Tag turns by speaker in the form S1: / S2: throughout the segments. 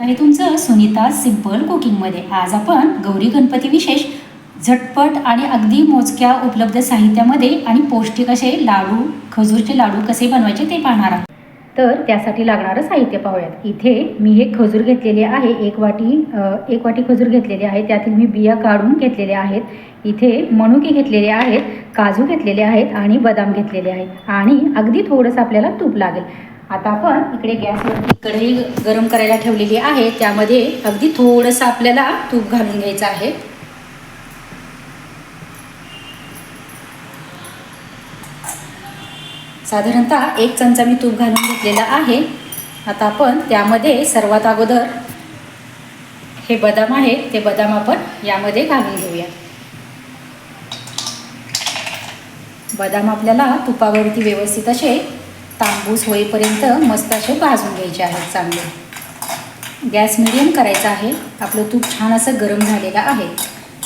S1: आहे हे तुमचं सुनीता सिंपल कुकिंगमध्ये. आज आपण गौरी गणपती विशेष झटपट आणि अगदी मोजक्या उपलब्ध साहित्यामध्ये आणि पौष्टिक असे लाडू खजूरचे लाडू कसे बनवायचे ते पाहणार आहोत. तर त्यासाठी लागणारं साहित्य पाहूयात. इथे मी हे खजूर घेतलेले आहे. एक वाटी एक वाटी खजूर घेतलेले आहे त्यातील मी बिया काढून घेतलेले आहेत. इथे मनुके घेतलेले आहेत काजू घेतलेले आहेत आणि बदाम घेतलेले आहेत. आणि अगदी थोडंसं आपल्याला तूप लागेल. आता आपण इकडे गॅसवरती कढई गरम करायला ठेवलेली आहे. त्यामध्ये अगदी थोडंसं आपल्याला तूप घालून घ्यायचं आहे. साधारणतः एक चमचा मी तूप घालून घेतलेला आहे. आता आपण त्यामध्ये सर्वात अगोदर हे बदाम आहेत ते बदाम आपण यामध्ये घालून घेऊया. बदाम आपल्याला तुपावरती व्यवस्थित असे तांबूस होईपर्यंत मस्त असे भाजून घ्यायचे आहेत चांगले. गॅस मिडियम करायचा आहे. आपलं तूप छान असं गरम झालेलं आहे.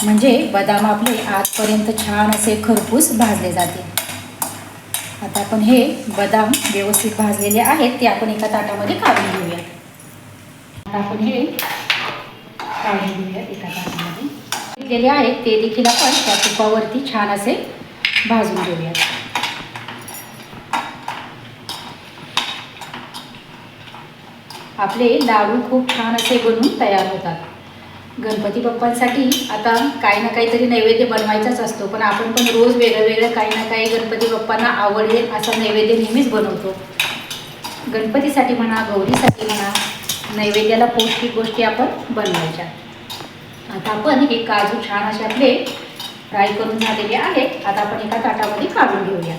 S1: म्हणजे बदाम आपले आजपर्यंत छान असे खरपूस भाजले जाते आता आपण हे बदाम व्यवस्थित भाजलेले आहेत ते आपण एका ताटामध्ये काढून घेऊया आता आपण हे काढून घेऊया एका ताटामध्ये. घेतलेले आहेत ते देखील आपण त्या तुपावरती छान असे भाजून घेऊयात. आपले लाडू खूप छान असे बनून तयार होतात. गणपती बाप्पांसाठी आता काही ना काहीतरी नैवेद्य बनवायचाच असतो पण आपण पण रोज वेगळं वेगळं काही ना काही गणपती बाप्पांना आवडेल असा नैवेद्य नेहमीच बनवतो. गणपतीसाठी म्हणा गौरीसाठी म्हणा नैवेद्याला पौष्टिक गोष्टी आपण बनवायच्या. आता आपण हे काजू छान असे आपले फ्राय करून झालेले आहेत आता आपण एका ताटामध्ये काढून घेऊया.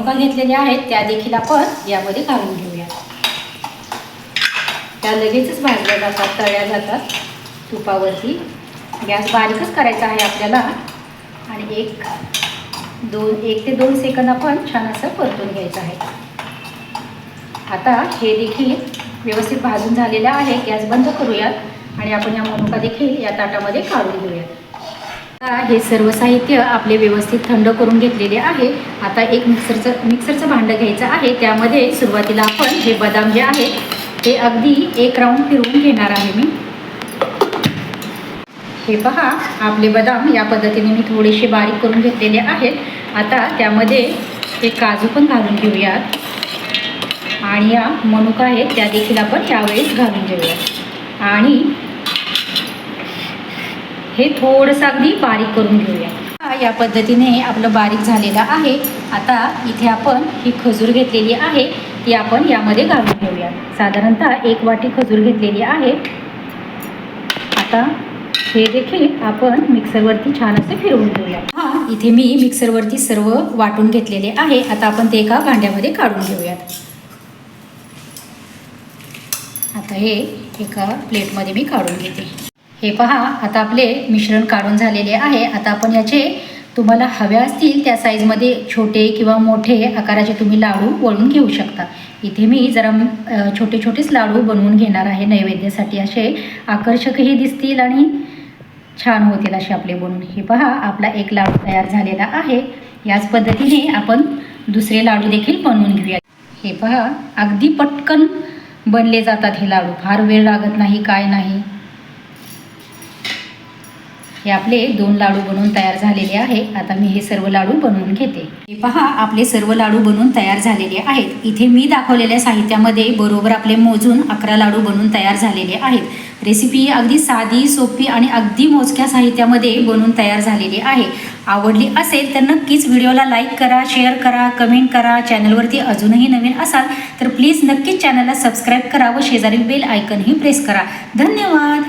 S1: मनुका घेतलेल्या आहेत त्या देखील आपण यामध्ये घालून घेऊया. त्या लगेचच भाजल्या जातात तळल्या जातात तुपावरती. गॅस बारीकच करायचा आहे आपल्याला. आणि एक दोन एक ते दोन सेकंद आपण छान असं परतून घ्यायचं आहे. आता हे देखील व्यवस्थित भाजून झालेलं आहे. गॅस बंद करूयात आणि आपण या मनुका देखील या ताटामध्ये काढून घेऊयात. हे सर्व साहित्य आपले व्यवस्थित थंड करून घेतलेले आहे. आता एक मिक्सरचं मिक्सरचं भांडं घ्यायचं आहे. त्यामध्ये सुरुवातीला आपण हे बदाम जे आहे ते अगदी एक राऊंड फिरवून घेणार आहे मी. हे पहा आपले बदाम या पद्धतीने मी थोडेसे बारीक करून घेतलेले आहेत. आता त्यामध्ये हे काजू पण घालून घेऊयात. आणि या मनुका आहेत त्या देखील आपण त्यावेळेस घालून घेऊयात. आणि हे थोडंसं अगदी बारीक करून घेऊया. या पद्धतीने आपलं बारीक झालेलं आहे. आता इथे आपण ही खजूर घेतलेली आहे. ती आपण यामध्ये घालून घेऊया. साधारणतः एक वाटी खजूर घेतलेली आहे. आता हे देखील आपण मिक्सरवरती छान असे फिरवून घेऊया. हा इथे मी मिक्सरवरती सर्व वाटून घेतलेले आहे. आता आपण ते एका भांड्यामध्ये काढून घेऊयात. आता हे एका प्लेटमध्ये मी काढून घेते. हे पहा आता आपले मिश्रण काढून झालेले आहे. आता आपण याचे तुम्हाला हव्या असतील त्या साईजमध्ये छोटे किंवा मोठे आकाराचे तुम्ही लाडू वळून घेऊ शकता. इथे मी जरा छोटे छोटेच लाडू बनवून घेणार आहे नैवेद्यासाठी. असे आकर्षकही दिसतील आणि छान होतील असे आपले बनवून हे पहा आपला एक लाडू तयार झालेला आहे. याच पद्धतीने आपण दुसरे लाडू देखील बनवून घेऊया. हे पहा अगदी पटकन बनले जातात हे लाडू. फार वेळ लागत नाही काय नाही. हे आपले दोन लाडू बनवून तयार झालेले आहे. आता मी हे सर्व लाडू बनवून घेते. हे पहा आपले सर्व लाडू बनवून तयार झालेले आहेत. इथे मी दाखवलेल्या साहित्यामध्ये बरोबर आपले मोजून अकरा लाडू बनवून तयार झालेले आहेत. रेसिपी अगदी साधी सोपी आणि अगदी मोजक्या साहित्यामध्ये बनवून तयार झालेली आहे. आवडली असेल तर नक्कीच व्हिडिओला लाईक करा शेअर करा कमेंट करा. चॅनलवरती अजूनही नवीन असाल तर प्लीज नक्कीच चॅनलला सबस्क्राईब करा व शेजारील बेल आयकनही प्रेस करा. धन्यवाद!